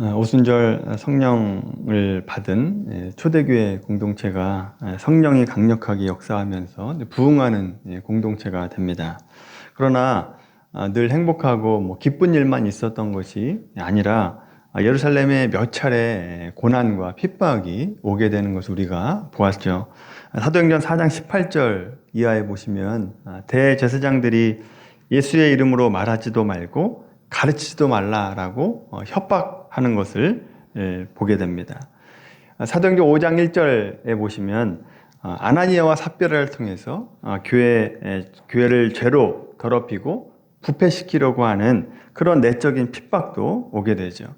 어, 오순절 성령을 받은 예, 초대교회 공동체가 예, 성령이 강력하게 역사하면서 부흥하는 예, 공동체가 됩니다. 그러나 아, 늘 행복하고 뭐 기쁜 일만 있었던 것이 아니라 아, 예루살렘에 몇 차례 고난과 핍박이 오게 되는 것을 우리가 보았죠. 사도행전 4장 18절 이하에 보시면 아, 대제사장들이 예수의 이름으로 말하지도 말고 가르치지도 말라라고 어, 협박 하는 것을 예, 보게 됩니다. 아, 사도행전 5장 1절에 보시면 어, 아나니아와 삽비라를 통해서 어, 교회 에, 교회를 죄로 더럽히고 부패시키려고 하는 그런 내적인 핍박도 오게 되죠.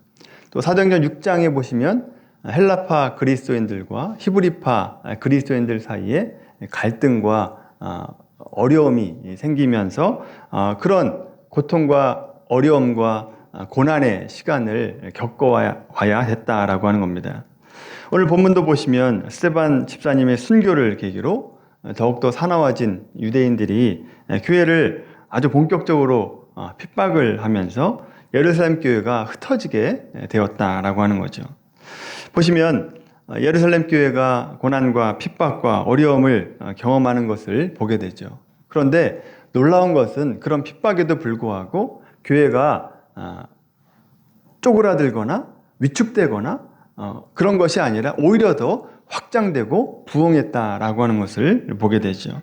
또 사도행전 6장에 보시면 헬라파 그리스도인들과 히브리파 그리스도인들 사이에 갈등과 어, 어려움이 생기면서 어, 그런 고통과 어려움과 고난의 시간을 겪어와야 했다라고 하는 겁니다. 오늘 본문도 보시면 스테반 집사님의 순교를 계기로 더욱더 사나워진 유대인들이 교회를 아주 본격적으로 어, 핍박을 하면서 예루살렘 교회가 흩어지게 되었다라고 하는 거죠. 보시면 어, 예루살렘 교회가 고난과 핍박과 어려움을 어, 경험하는 것을 보게 되죠. 그런데 놀라운 것은 그런 핍박에도 불구하고 교회가 쪼그라들거나 위축되거나 그런 것이 아니라 오히려 더 확장되고 부흥했다라고 하는 것을 보게 되죠.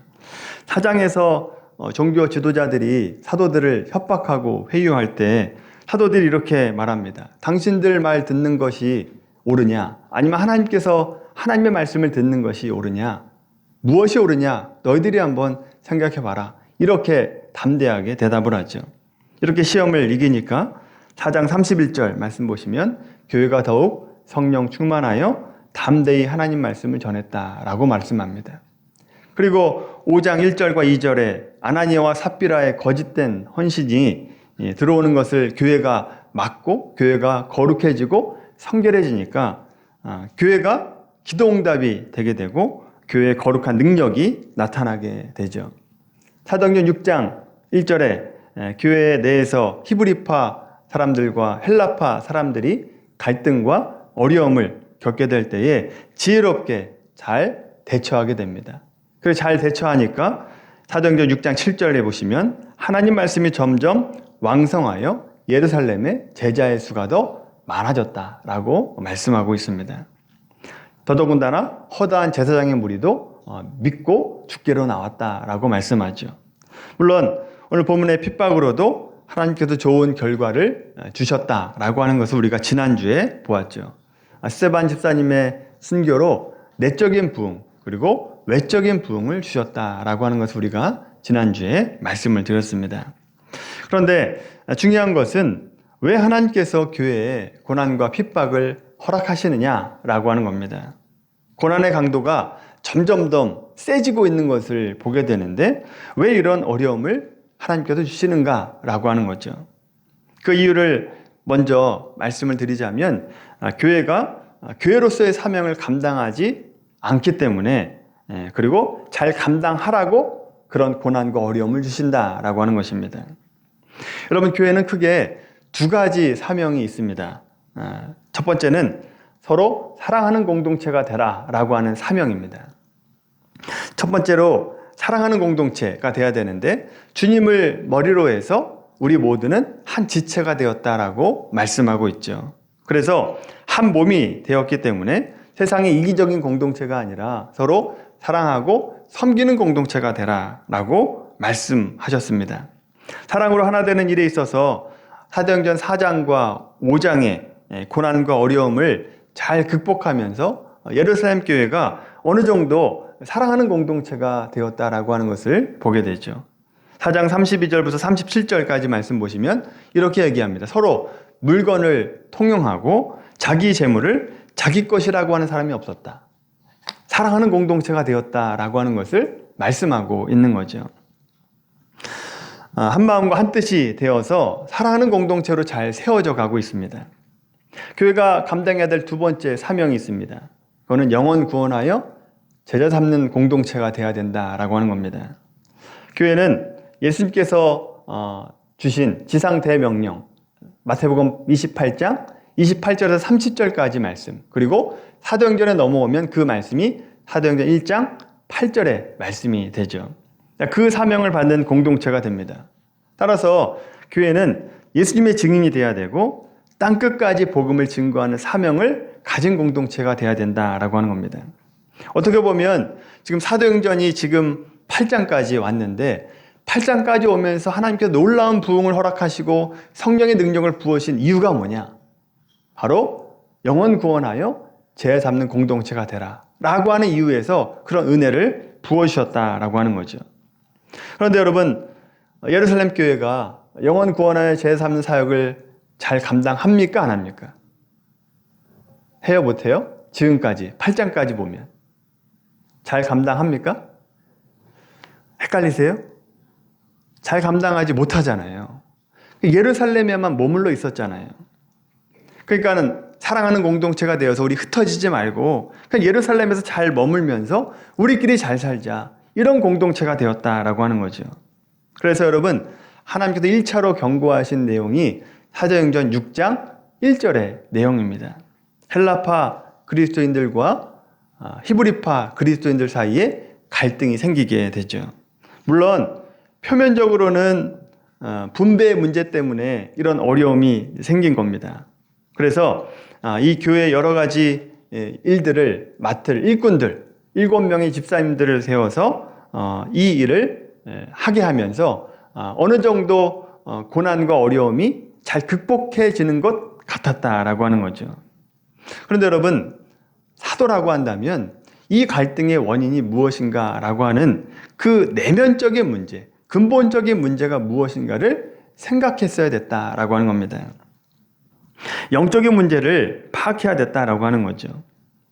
사장에서 어, 종교 지도자들이 사도들을 협박하고 회유할 때 사도들이 이렇게 말합니다. 당신들 말 듣는 것이 옳으냐? 아니면 하나님께서 하나님의 말씀을 듣는 것이 옳으냐? 무엇이 옳으냐? 너희들이 한번 생각해 봐라. 이렇게 담대하게 대답을 하죠. 이렇게 시험을 이기니까 4장 31절 말씀 보시면 교회가 더욱 성령 충만하여 담대히 하나님 말씀을 전했다라고 말씀합니다. 그리고 5장 1절과 2절에 아나니아와 삽비라의 거짓된 헌신이 예, 들어오는 것을 교회가 막고 교회가 거룩해지고 성결해지니까 아, 교회가 기도응답이 되게 되고 교회의 거룩한 능력이 나타나게 되죠. 사도행전 6장 1절에 예, 교회 내에서 히브리파 사람들과 헬라파 사람들이 갈등과 어려움을 겪게 될 때에 지혜롭게 잘 대처하게 됩니다. 그래서 잘 대처하니까 사도행전 6장 7절에 보시면 하나님 말씀이 점점 왕성하여 예루살렘의 제자의 수가 더 많아졌다라고 말씀하고 있습니다. 더더군다나 허다한 제사장의 무리도 어, 믿고 죽게로 나왔다라고 말씀하죠. 물론 오늘 본문의 핍박으로도 하나님께서 좋은 결과를 어, 주셨다라고 하는 것을 우리가 지난주에 보았죠. 아, 스테반 집사님의 순교로 내적인 부흥 그리고 외적인 부흥을 주셨다라고 하는 것을 우리가 지난주에 말씀을 드렸습니다. 그런데 중요한 것은 왜 하나님께서 교회에 고난과 핍박을 허락하시느냐라고 하는 겁니다. 고난의 강도가 점점 더 세지고 있는 것을 보게 되는데 왜 이런 어려움을 하나님께서 주시는가라고 하는 거죠. 그 이유를 먼저 말씀을 드리자면 아, 교회가 교회로서의 사명을 감당하지 않기 때문에 예, 그리고 잘 감당하라고 그런 고난과 어려움을 주신다라고 하는 것입니다. 여러분 교회는 크게 두 가지 사명이 있습니다. 아, 첫 번째는 서로 사랑하는 공동체가 되라라고 하는 사명입니다. 첫 번째로 사랑하는 공동체가 돼야 되는데 주님을 머리로 해서 우리 모두는 한 지체가 되었다라고 말씀하고 있죠. 그래서 한 몸이 되었기 때문에 세상의 이기적인 공동체가 아니라 서로 사랑하고 섬기는 공동체가 되라라고 말씀하셨습니다. 사랑으로 하나 되는 일에 있어서 사도행전 4장과 5장의 고난과 어려움을 잘 극복하면서 예루살렘 교회가 어느 정도 사랑하는 공동체가 되었다라고 하는 것을 보게 되죠. 4장 32절부터 37절까지 말씀 보시면 이렇게 얘기합니다. 서로 물건을 통용하고 자기 재물을 자기 것이라고 하는 사람이 없었다. 사랑하는 공동체가 되었다라고 하는 것을 말씀하고 있는 거죠. 아, 한 마음과 한 뜻이 되어서 사랑하는 공동체로 잘 세워져 가고 있습니다. 교회가 감당해야 될 두 번째 사명이 있습니다. 그거는 영원 구원하여 제자 삼는 공동체가 되어야 된다라고 하는 겁니다. 교회는 예수님께서 어, 주신 지상 대명령 마태복음 28장 28절에서 30절까지 말씀. 그리고 사도행전에 넘어오면 그 말씀이 사도행전 1장 8절의 말씀이 되죠. 그 사명을 받는 공동체가 됩니다. 따라서 교회는 예수님의 증인이 돼야 되고 땅 끝까지 복음을 증거하는 사명을 가진 공동체가 돼야 된다라고 하는 겁니다. 어떻게 보면 지금 사도행전이 지금 8장까지 왔는데 8장까지 오면서 하나님께서 놀라운 부흥을 허락하시고 성령의 능력을 부으신 이유가 뭐냐? 바로 영원 구원하여 죄 잡는 공동체가 되라. 라고 하는 이유에서 그런 은혜를 부어주셨다라고 하는 거죠. 그런데 여러분, 예루살렘 교회가 영원 구원하여 죄 잡는 사역을 잘 감당합니까? 안 합니까? 해요? 못해요? 지금까지, 8장까지 보면. 잘 감당합니까? 헷갈리세요? 잘 감당하지 못하잖아요. 예루살렘에만 머물러 있었잖아요. 그러니까는 사랑하는 공동체가 되어서 우리 흩어지지 말고 그냥 예루살렘에서 잘 머물면서 우리끼리 잘 살자. 이런 공동체가 되었다라고 하는 거죠. 그래서 여러분 하나님께서 1차로 경고하신 내용이 사도행전 6장 1절의 내용입니다. 헬라파 그리스도인들과 아, 히브리파 그리스도인들 사이에 갈등이 생기게 되죠. 물론 표면적으로는 어, 분배 문제 때문에 이런 어려움이 생긴 겁니다. 그래서 아, 이 교회 여러 가지 예, 일들을 맡을 일꾼들, 일곱 명의 집사님들을 세워서 어, 이 일을 예, 하게 하면서 아, 어느 정도 어, 고난과 어려움이 잘 극복해지는 것 같았다라고 하는 거죠. 그런데 여러분, 사도라고 한다면 이 갈등의 원인이 무엇인가라고 하는 그 내면적인 문제, 근본적인 문제가 무엇인가를 생각했어야 됐다라고 하는 겁니다. 영적인 문제를 파악해야 됐다라고 하는 거죠.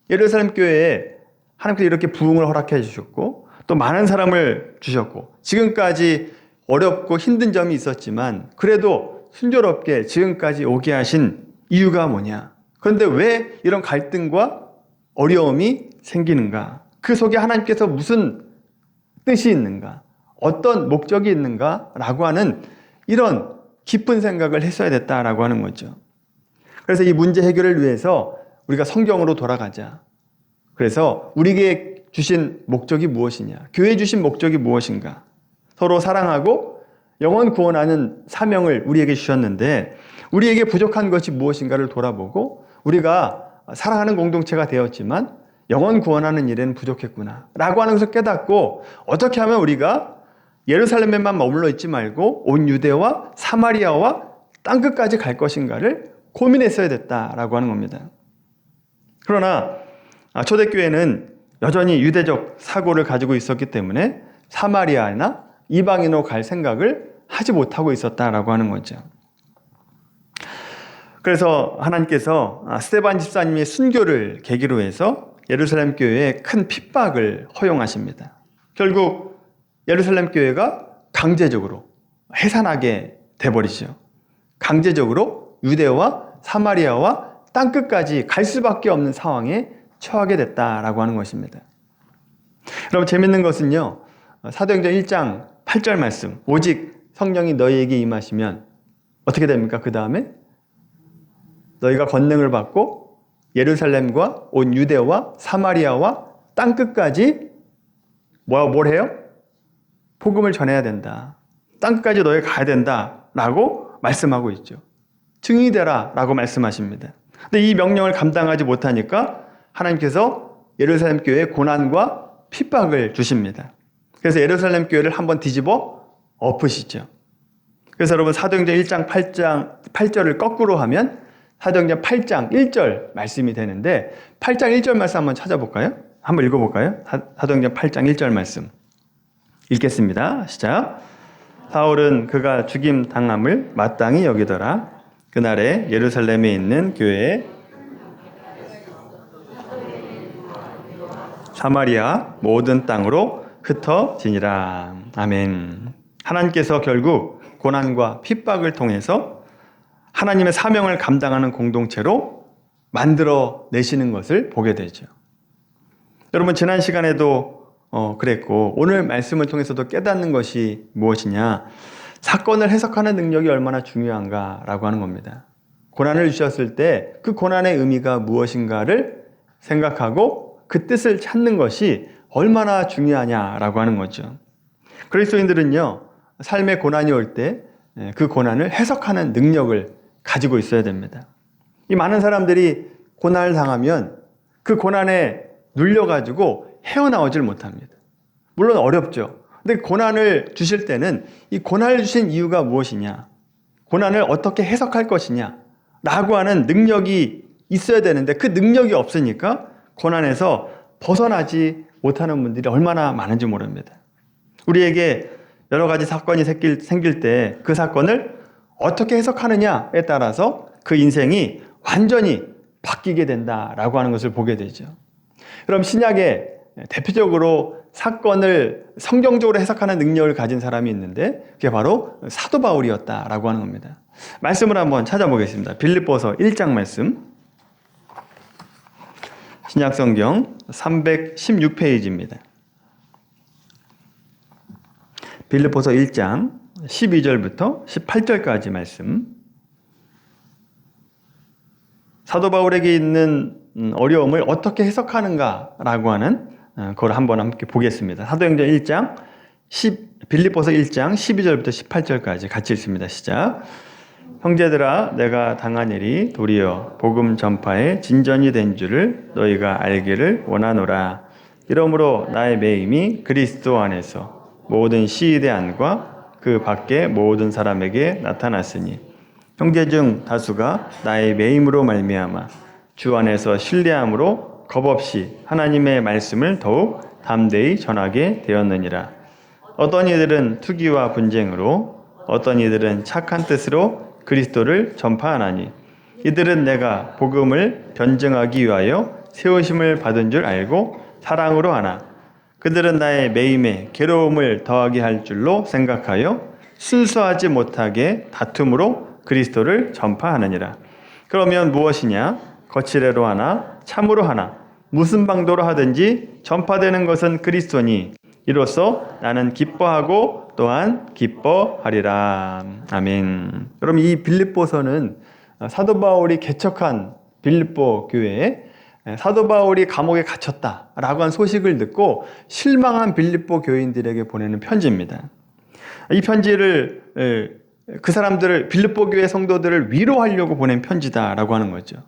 예루살렘 교회에 하나님께서 이렇게 부흥을 허락해 주셨고 또 많은 사람을 주셨고 지금까지 어렵고 힘든 점이 있었지만 그래도 순조롭게 지금까지 오게 하신 이유가 뭐냐? 그런데 왜 이런 갈등과 어려움이 생기는가? 그 속에 하나님께서 무슨 뜻이 있는가? 어떤 목적이 있는가? 라고 하는 이런 깊은 생각을 했어야 됐다라고 하는 거죠. 그래서 이 문제 해결을 위해서 우리가 성경으로 돌아가자. 그래서 우리에게 주신 목적이 무엇이냐? 교회 주신 목적이 무엇인가? 서로 사랑하고 영원 구원하는 사명을 우리에게 주셨는데 우리에게 부족한 것이 무엇인가를 돌아보고 우리가 사랑하는 공동체가 되었지만 영원 구원하는 일에는 부족했구나. 라고 하는 것을 깨닫고 어떻게 하면 우리가 예루살렘에만 머물러 있지 말고 온 유대와 사마리아와 땅끝까지 갈 것인가를 고민했어야 됐다라고 하는 겁니다. 그러나 아, 초대교회는 여전히 유대적 사고를 가지고 있었기 때문에 사마리아나 이방인으로 갈 생각을 하지 못하고 있었다라고 하는 거죠. 그래서 하나님께서 아, 스테반 집사님의 순교를 계기로 해서 예루살렘 교회에 큰 핍박을 허용하십니다. 결국 예루살렘 교회가 강제적으로 해산하게 돼버리죠. 강제적으로 유대와 사마리아와 땅끝까지 갈 수밖에 없는 상황에 처하게 됐다라고 하는 것입니다. 여러분 재밌는 것은요. 사도행전 1장 8절 말씀. 오직 성령이 너희에게 임하시면 어떻게 됩니까? 그 다음에 너희가 권능을 받고 예루살렘과 온 유대와 사마리아와 땅 끝까지 뭐, 뭘 해요? 복음을 전해야 된다. 땅 끝까지 너희 가야 된다 라고 말씀하고 있죠. 증인이 되라 라고 말씀하십니다. 근데 이 명령을 감당하지 못하니까 하나님께서 예루살렘 교회에 고난과 핍박을 주십니다. 그래서 예루살렘 교회를 한번 뒤집어 엎으시죠. 그래서 여러분 사도행전 1장 8장 8절을 거꾸로 하면 사도행전 8장 1절 말씀이 되는데 8장 1절 말씀 한번 찾아볼까요? 한번 읽어볼까요? 사도행전 8장 1절 말씀 읽겠습니다. 시작. 사울은 그가 죽임 당함을 마땅히 여기더라. 그날에 예루살렘에 있는 교회에 사마리아 모든 땅으로 흩어지니라. 아멘. 하나님께서 결국 고난과 핍박을 통해서 하나님의 사명을 감당하는 공동체로 만들어 내시는 것을 보게 되죠. 여러분, 지난 시간에도 어, 그랬고, 오늘 말씀을 통해서도 깨닫는 것이 무엇이냐. 사건을 해석하는 능력이 얼마나 중요한가라고 하는 겁니다. 고난을 주셨을 때 그 고난의 의미가 무엇인가를 생각하고 그 뜻을 찾는 것이 얼마나 중요하냐라고 하는 거죠. 그리스도인들은요, 삶의 고난이 올 때 그 고난을 해석하는 능력을 가지고 있어야 됩니다. 이 많은 사람들이 고난을 당하면 그 고난에 눌려가지고 헤어나오질 못합니다. 물론 어렵죠. 근데 고난을 주실 때는 이 고난을 주신 이유가 무엇이냐? 고난을 어떻게 해석할 것이냐? 라고 하는 능력이 있어야 되는데 그 능력이 없으니까 고난에서 벗어나지 못하는 분들이 얼마나 많은지 모릅니다. 우리에게 여러 가지 사건이 생길, 생길 때 그 사건을 어떻게 해석하느냐에 따라서 그 인생이 완전히 바뀌게 된다라고 하는 것을 보게 되죠. 그럼 신약에 대표적으로 사건을 성경적으로 해석하는 능력을 가진 사람이 있는데 그게 바로 사도 바울이었다라고 하는 겁니다. 말씀을 한번 찾아보겠습니다. 빌립보서 1장 말씀. 신약 성경 316페이지입니다. 빌립보서 1장 12절부터 18절까지 말씀. 사도 바울에게 있는 음, 어려움을 어떻게 해석하는가라고 하는 어, 그걸 한번 함께 보겠습니다. 사도행전 1장 10, 빌립보서 1장 12절부터 18절까지 같이 읽습니다. 시작. 형제들아 내가 당한 일이 도리어 복음 전파에 진전이 된 줄을 너희가 알기를 원하노라. 이러므로 나의 매임이 그리스도 안에서 모든 시위대 안과 그 밖에 모든 사람에게 나타났으니 형제 중 다수가 나의 매임으로 말미암아 주 안에서 신뢰함으로 겁없이 하나님의 말씀을 더욱 담대히 전하게 되었느니라. 어떤 이들은 투기와 분쟁으로 어떤 이들은 착한 뜻으로 그리스도를 전파하나니 이들은 내가 복음을 변증하기 위하여 세우심을 받은 줄 알고 사랑으로 하나 그들은 나의 매임에 괴로움을 더하게 할 줄로 생각하여 순수하지 못하게 다툼으로 그리스도를 전파하느니라. 그러면 무엇이냐? 거칠애로 하나, 참으로 하나, 무슨 방도로 하든지 전파되는 것은 그리스도니 이로써 나는 기뻐하고 또한 기뻐하리라. 아멘. 그럼 이 빌립보서는 사도 바울이 개척한 빌립보 교회에 사도 바울이 감옥에 갇혔다라고 한 소식을 듣고 실망한 빌립보 교인들에게 보내는 편지입니다. 이 편지를 그 사람들을 빌립보 교회 성도들을 위로하려고 보낸 편지다라고 하는 거죠.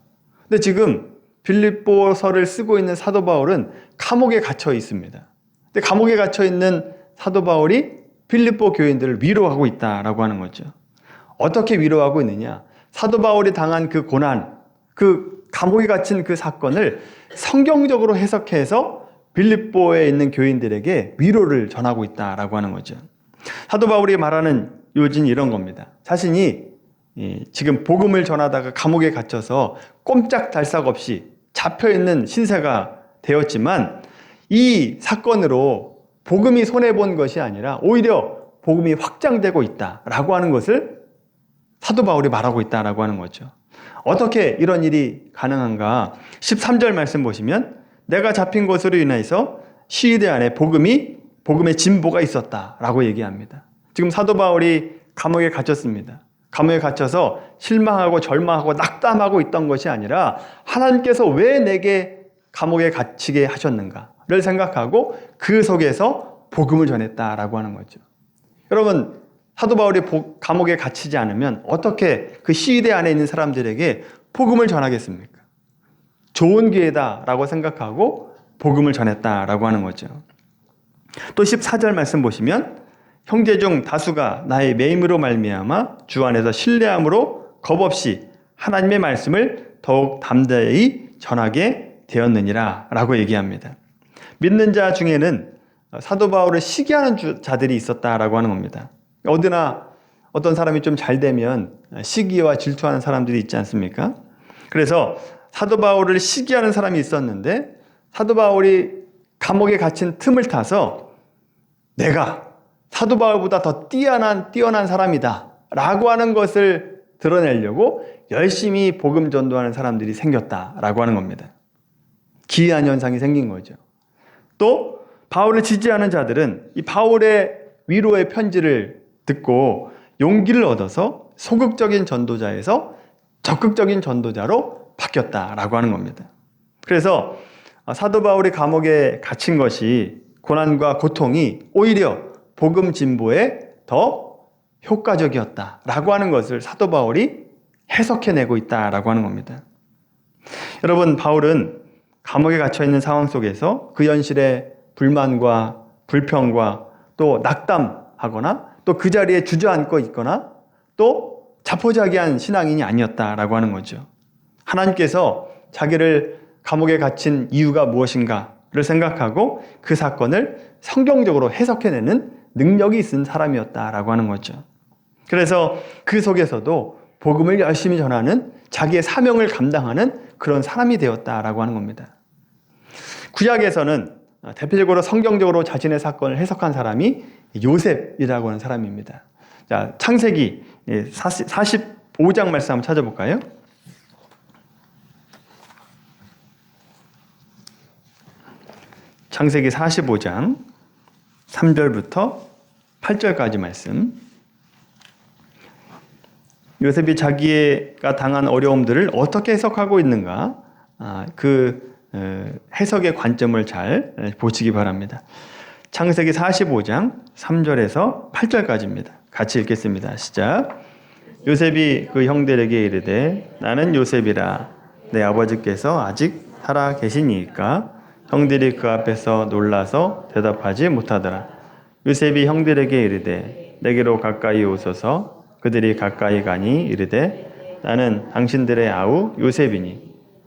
근데 지금 빌립보서를 쓰고 있는 사도 바울은 감옥에 갇혀 있습니다. 근데 감옥에 갇혀 있는 사도 바울이 빌립보 교인들을 위로하고 있다라고 하는 거죠. 어떻게 위로하고 있느냐? 사도 바울이 당한 그 고난, 그 감옥에 갇힌 그 사건을 성경적으로 해석해서 빌립보에 있는 교인들에게 위로를 전하고 있다라고 하는 거죠. 사도 바울이 말하는 요지는 이런 겁니다. 자신이 지금 복음을 전하다가 감옥에 갇혀서 꼼짝달싹 없이 잡혀 있는 신세가 되었지만 이 사건으로 복음이 손해 본 것이 아니라 오히려 복음이 확장되고 있다라고 하는 것을 사도 바울이 말하고 있다라고 하는 거죠. 어떻게 이런 일이 가능한가? 13절 말씀 보시면 내가 잡힌 것으로 인해서 시위대 안에 복음이 복음의 진보가 있었다라고 얘기합니다. 지금 사도 바울이 감옥에 갇혔습니다. 감옥에 갇혀서 실망하고 절망하고 낙담하고 있던 것이 아니라 하나님께서 왜 내게 감옥에 갇히게 하셨는가를 생각하고 그 속에서 복음을 전했다라고 하는 거죠. 여러분 사도 바울이 감옥에 갇히지 않으면 어떻게 그 시대 안에 있는 사람들에게 복음을 전하겠습니까? 좋은 기회다라고 생각하고 복음을 전했다라고 하는 거죠. 또 14절 말씀 보시면 형제 중 다수가 나의 매임으로 말미암아 주 안에서 신뢰함으로 겁 없이 하나님의 말씀을 더욱 담대히 전하게 되었느니라라고 얘기합니다. 믿는 자 중에는 사도 바울을 시기하는 자들이 있었다라고 하는 겁니다. 어디나 어떤 사람이 좀 잘 되면 시기와 질투하는 사람들이 있지 않습니까? 그래서 사도 바울을 시기하는 사람이 있었는데 사도 바울이 감옥에 갇힌 틈을 타서 내가 사도 바울보다 더 뛰어난 뛰어난 사람이다. 라고 하는 것을 드러내려고 열심히 복음 전도하는 사람들이 생겼다라고 하는 겁니다. 기이한 현상이 생긴 거죠. 또 바울을 지지하는 자들은 이 바울의 위로의 편지를 듣고 용기를 얻어서 소극적인 전도자에서 적극적인 전도자로 바뀌었다라고 하는 겁니다. 그래서 사도 바울이 감옥에 갇힌 것이 고난과 고통이 오히려 복음 진보에 더 효과적이었다라고 하는 것을 사도 바울이 해석해내고 있다라고 하는 겁니다. 여러분, 바울은 감옥에 갇혀 있는 상황 속에서 그 현실에 불만과 불평과 또 낙담하거나 또 그 자리에 주저앉고 있거나 또 자포자기한 신앙인이 아니었다라고 하는 거죠. 하나님께서 자기를 감옥에 갇힌 이유가 무엇인가를 생각하고 그 사건을 성경적으로 해석해내는 능력이 있는 사람이었다라고 하는 거죠. 그래서 그 속에서도 복음을 열심히 전하는 자기의 사명을 감당하는 그런 사람이 되었다라고 하는 겁니다. 구약에서는 대표적으로 성경적으로 자신의 사건을 해석한 사람이 요셉이라고 하는 사람입니다. 자, 창세기 45장 말씀 한번 찾아볼까요? 창세기 45장 3절부터 8절까지 말씀. 요셉이 자기가 당한 어려움들을 어떻게 해석하고 있는가, 아, 그 해석의 관점을 잘 보시기 바랍니다. 창세기 45장 3절에서 8절까지입니다. 같이 읽겠습니다. 시작. 요셉이 그 형들에게 이르되 나는 요셉이라 내 아버지께서 아직 살아 계시니까 형들이 그 앞에서 놀라서 대답하지 못하더라. 요셉이 형들에게 이르되 내게로 가까이 오소서 그들이 가까이 가니 이르되 나는 당신들의 아우 요셉이니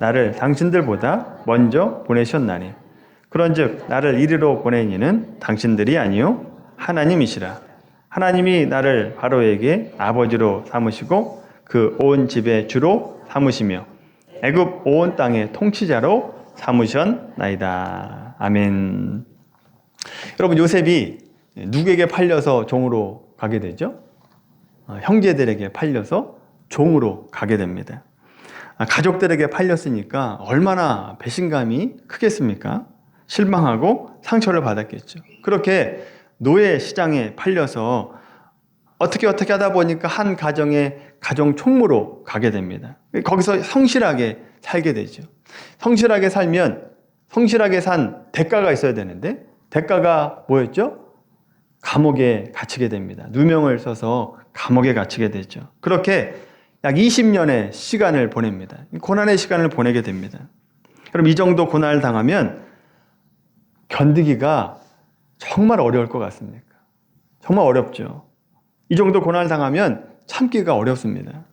나를 당신들보다 먼저 보내셨나니. 그런즉 나를 이리로 보낸 이는 당신들이 아니요 하나님이시라. 하나님이 나를 바로에게 아버지로 삼으시고 그 온 집의 주로 삼으시며 애굽 온 땅의 통치자로 삼으셨나이다. 아멘. 여러분 요셉이 누구에게 팔려서 종으로 가게 되죠? 어, 형제들에게 팔려서 종으로 가게 됩니다. 아, 가족들에게 팔렸으니까 얼마나 배신감이 크겠습니까? 실망하고 상처를 받았겠죠. 그렇게 노예 시장에 팔려서 어떻게 어떻게 하다 보니까 한 가정의 가정 총무로 가게 됩니다. 거기서 성실하게 살게 되죠. 성실하게 살면 성실하게 산 대가가 있어야 되는데 대가가 뭐였죠? 감옥에 갇히게 됩니다. 누명을 써서 감옥에 갇히게 되죠. 그렇게 약 20년의 시간을 보냅니다. 고난의 시간을 보내게 됩니다. 그럼 이 정도 고난을 당하면 견디기가 정말 어려울 것 같습니까? 정말 어렵죠. 이 정도 고난을 당하면 참기가 어렵습니다.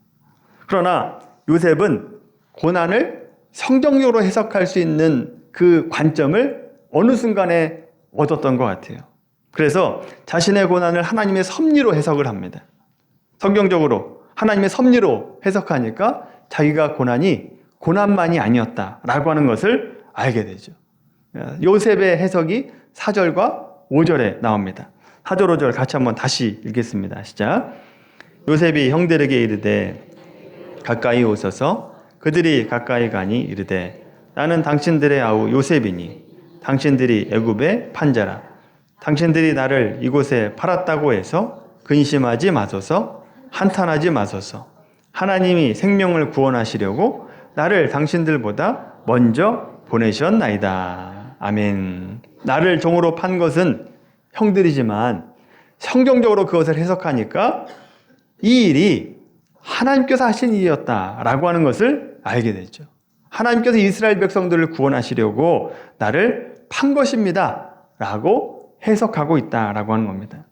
그러나 요셉은 고난을 성경적으로 해석할 수 있는 그 관점을 어느 순간에 얻었던 것 같아요. 그래서 자신의 고난을 하나님의 섭리로 해석을 합니다. 성경적으로 하나님의 섭리로 해석하니까 자기가 고난이 고난만이 아니었다라고 하는 것을 알게 되죠. 요셉의 해석이 4절과 5절에 나옵니다. 4절, 5절 같이 한번 다시 읽겠습니다. 시작. 요셉이 형들에게 이르되 가까이 오소서 그들이 가까이 가니 이르되 나는 당신들의 아우 요셉이니 당신들이 애굽의 판자라 당신들이 나를 이곳에 팔았다고 해서 근심하지 마소서 한탄하지 마소서 하나님이 생명을 구원하시려고 나를 당신들보다 먼저 보내셨나이다. 아멘. 나를 종으로 판 것은 형들이지만 성경적으로 그것을 해석하니까 이 일이 하나님께서 하신 일이었다라고 하는 것을 알게 되죠. 하나님께서 이스라엘 백성들을 구원하시려고 나를 판 것입니다. 라고 해석하고 있다라고 하는 겁니다.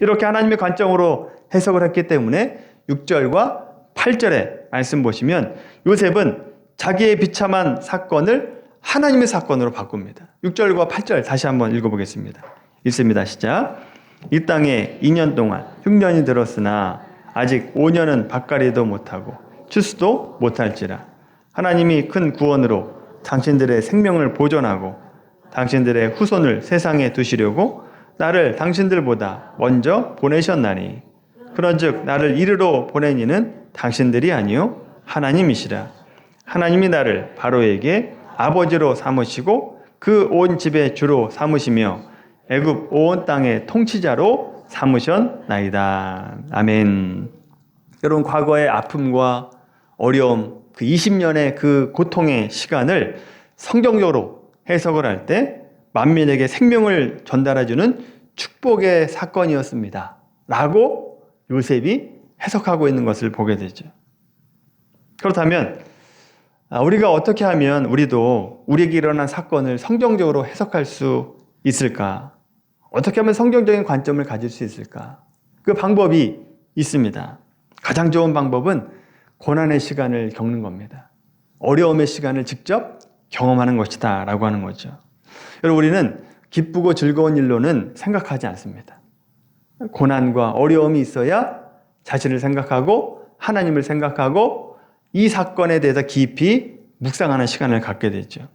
이렇게 하나님의 관점으로 해석을 했기 때문에 6절과 8절의 말씀 보시면 요셉은 자기의 비참한 사건을 하나님의 사건으로 바꿉니다. 6절과 8절 다시 한번 읽어보겠습니다. 읽습니다. 시작. 이 땅에 2년 동안 흉년이 들었으나 아직 5년은 밭가리도 못하고 주수도 못할지라. 하나님이 큰 구원으로 당신들의 생명을 보존하고 당신들의 후손을 세상에 두시려고 나를 당신들보다 먼저 보내셨나니. 그런즉 나를 이르러 보낸 이는 당신들이 아니요 하나님이시라. 하나님이 나를 바로에게 아버지로 삼으시고 그 온 집의 주로 삼으시며 애굽 온 땅의 통치자로 삼으셨나이다. 아멘. 여러분 과거의 아픔과 어려움 그 20년의 그 고통의 시간을 성경적으로 해석을 할때 만민에게 생명을 전달해주는 축복의 사건이었습니다. 라고 요셉이 해석하고 있는 것을 보게 되죠. 그렇다면 아, 우리가 어떻게 하면 우리도 우리에게 일어난 사건을 성경적으로 해석할 수 있을까? 어떻게 하면 성경적인 관점을 가질 수 있을까? 그 방법이 있습니다. 가장 좋은 방법은 고난의 시간을 겪는 겁니다. 어려움의 시간을 직접 경험하는 것이다 라고 하는 거죠. 여러분 우리는 기쁘고 즐거운 일로는 생각하지 않습니다. 고난과 어려움이 있어야 자신을 생각하고 하나님을 생각하고 이 사건에 대해서 깊이 묵상하는 시간을 갖게 되죠.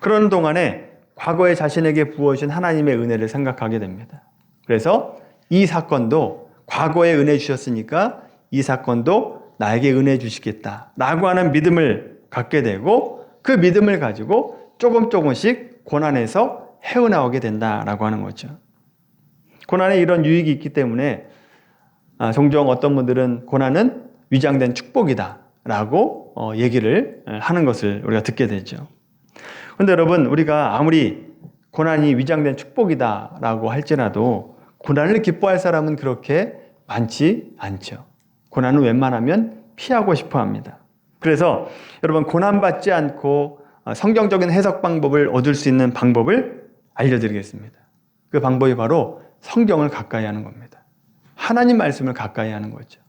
그러는 동안에 과거에 자신에게 부어주신 하나님의 은혜를 생각하게 됩니다. 그래서 이 사건도 과거에 은혜 주셨으니까 이 사건도 나에게 은혜 주시겠다. 라고 하는 믿음을 갖게 되고 그 믿음을 가지고 조금 조금씩 고난에서 헤어나오게 된다라고 하는 거죠. 고난에 이런 유익이 있기 때문에 아, 종종 어떤 분들은 고난은 위장된 축복이다라고 어, 얘기를 하는 것을 우리가 듣게 되죠. 그런데 여러분 우리가 아무리 고난이 위장된 축복이다라고 할지라도 고난을 기뻐할 사람은 그렇게 많지 않죠. 고난은 웬만하면 피하고 싶어 합니다. 그래서 여러분 고난받지 않고 어, 성경적인 해석 방법을 얻을 수 있는 방법을 알려드리겠습니다. 그 방법이 바로 성경을 가까이 하는 겁니다. 하나님 말씀을 가까이 하는 거죠.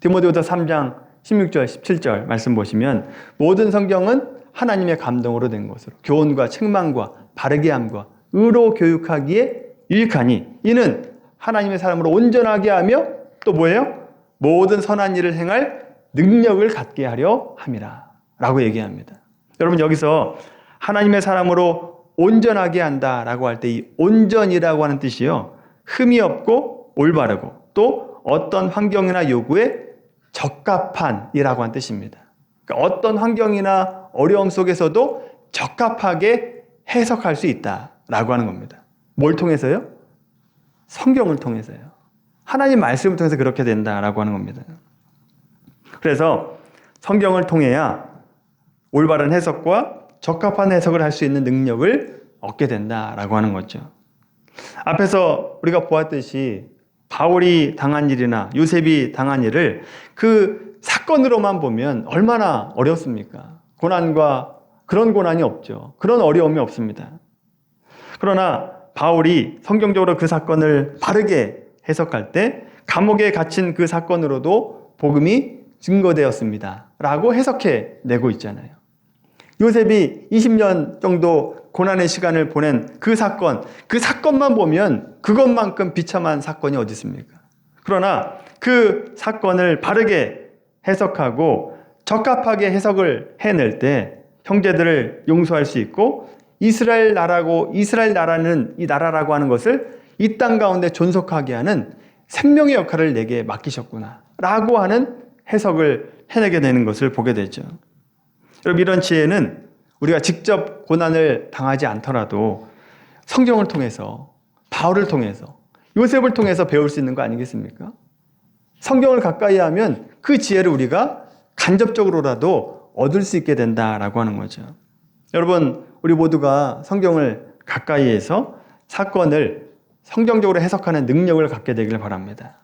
디모데후서 3장 16절, 17절 말씀 보시면 모든 성경은 하나님의 감동으로 된 것으로 교훈과 책망과 바르게 함과 의로 교육하기에 유익하니 이는 하나님의 사람으로 온전하게 하며 또 뭐예요? 모든 선한 일을 행할 능력을 갖게 하려 함이라 라고 얘기합니다. 여러분 여기서 하나님의 사람으로 온전하게 한다라고 할 때 이 온전이라고 하는 뜻이요. 흠이 없고 올바르고 또 어떤 환경이나 요구에 적합한이라고 하는 뜻입니다. 그러니까 어떤 환경이나 어려움 속에서도 적합하게 해석할 수 있다라고 하는 겁니다. 뭘 통해서요? 성경을 통해서요. 하나님 말씀을 통해서 그렇게 된다라고 하는 겁니다. 그래서 성경을 통해야 올바른 해석과 적합한 해석을 할 수 있는 능력을 얻게 된다라고 하는 거죠. 앞에서 우리가 보았듯이 바울이 당한 일이나 요셉이 당한 일을 그 사건으로만 보면 얼마나 어렵습니까? 고난과 그런 고난이 없죠. 그런 어려움이 없습니다. 그러나 바울이 성경적으로 그 사건을 바르게 해석할 때 감옥에 갇힌 그 사건으로도 복음이 증거되었습니다. 라고 해석해 내고 있잖아요. 요셉이 20년 정도 고난의 시간을 보낸 그 사건, 그 사건만 보면 그것만큼 비참한 사건이 어디 있습니까? 그러나 그 사건을 바르게 해석하고 적합하게 해석을 해낼 때 형제들을 용서할 수 있고 이스라엘 나라고 이스라엘 나라는 이 나라라고 하는 것을 이 땅 가운데 존속하게 하는 생명의 역할을 내게 맡기셨구나 라고 하는 해석을 해내게 되는 것을 보게 되죠. 여러분 이런 지혜는 우리가 직접 고난을 당하지 않더라도 성경을 통해서 바울을 통해서 요셉을 통해서 배울 수 있는 거 아니겠습니까? 성경을 가까이 하면 그 지혜를 우리가 간접적으로라도 얻을 수 있게 된다라고 하는 거죠. 여러분, 우리 모두가 성경을 가까이 해서 사건을 성경적으로 해석하는 능력을 갖게 되기를 바랍니다.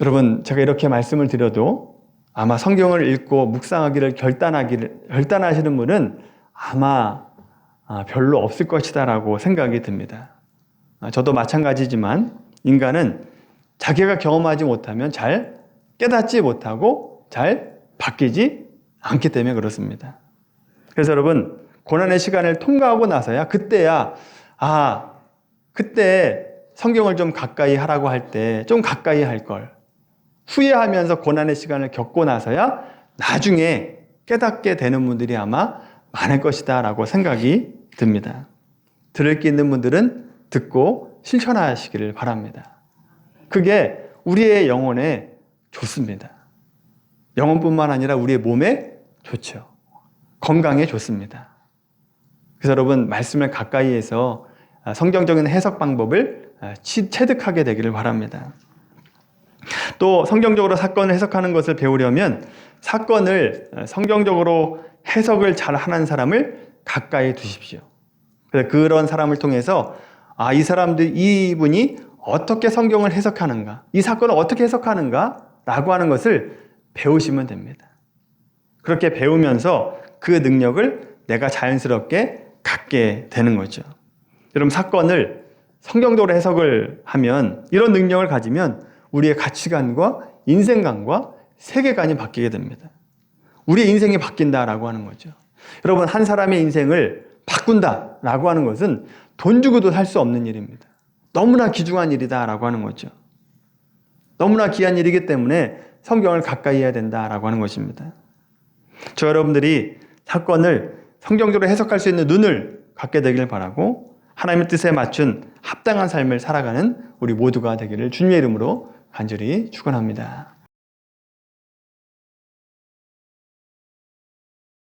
여러분, 제가 이렇게 말씀을 드려도 아마 성경을 읽고 묵상하기를 결단하기를, 결단하시는 분은 아마 아, 별로 없을 것이다라고 생각이 듭니다. 아, 저도 마찬가지지만 인간은 자기가 경험하지 못하면 잘 깨닫지 못하고 잘 바뀌지 않기 때문에 그렇습니다. 그래서 여러분, 고난의 시간을 통과하고 나서야 그때야, 아, 그때 성경을 좀 가까이 하라고 할 때 좀 가까이 할 걸. 후회하면서 고난의 시간을 겪고 나서야 나중에 깨닫게 되는 분들이 아마 많을 것이다 라고 생각이 듭니다. 들을 게 있는 분들은 듣고 실천하시기를 바랍니다. 그게 우리의 영혼에 좋습니다. 영혼뿐만 아니라 우리의 몸에 좋죠. 건강에 좋습니다. 그래서 여러분 말씀을 가까이에서 성경적인 해석 방법을 치- 체득하게 되기를 바랍니다. 또 성경적으로 사건을 해석하는 것을 배우려면 사건을 성경적으로 해석을 잘 하는 사람을 가까이 두십시오. 그래서 그런 사람을 통해서 아, 이 사람들, 이분이 어떻게 성경을 해석하는가, 이 사건을 어떻게 해석하는가 라고 하는 것을 배우시면 됩니다. 그렇게 배우면서 그 능력을 내가 자연스럽게 갖게 되는 거죠. 여러분, 사건을 성경적으로 해석을 하면 이런 능력을 가지면 우리의 가치관과 인생관과 세계관이 바뀌게 됩니다. 우리의 인생이 바뀐다라고 하는 거죠. 여러분, 한 사람의 인생을 바꾼다라고 하는 것은 돈 주고도 살 수 없는 일입니다. 너무나 귀중한 일이다라고 하는 거죠. 너무나 귀한 일이기 때문에 성경을 가까이 해야 된다라고 하는 것입니다. 저 여러분들이 사건을 성경적으로 해석할 수 있는 눈을 갖게 되기를 바라고 하나님의 뜻에 맞춘 합당한 삶을 살아가는 우리 모두가 되기를 주님의 이름으로 간절히 축원합니다.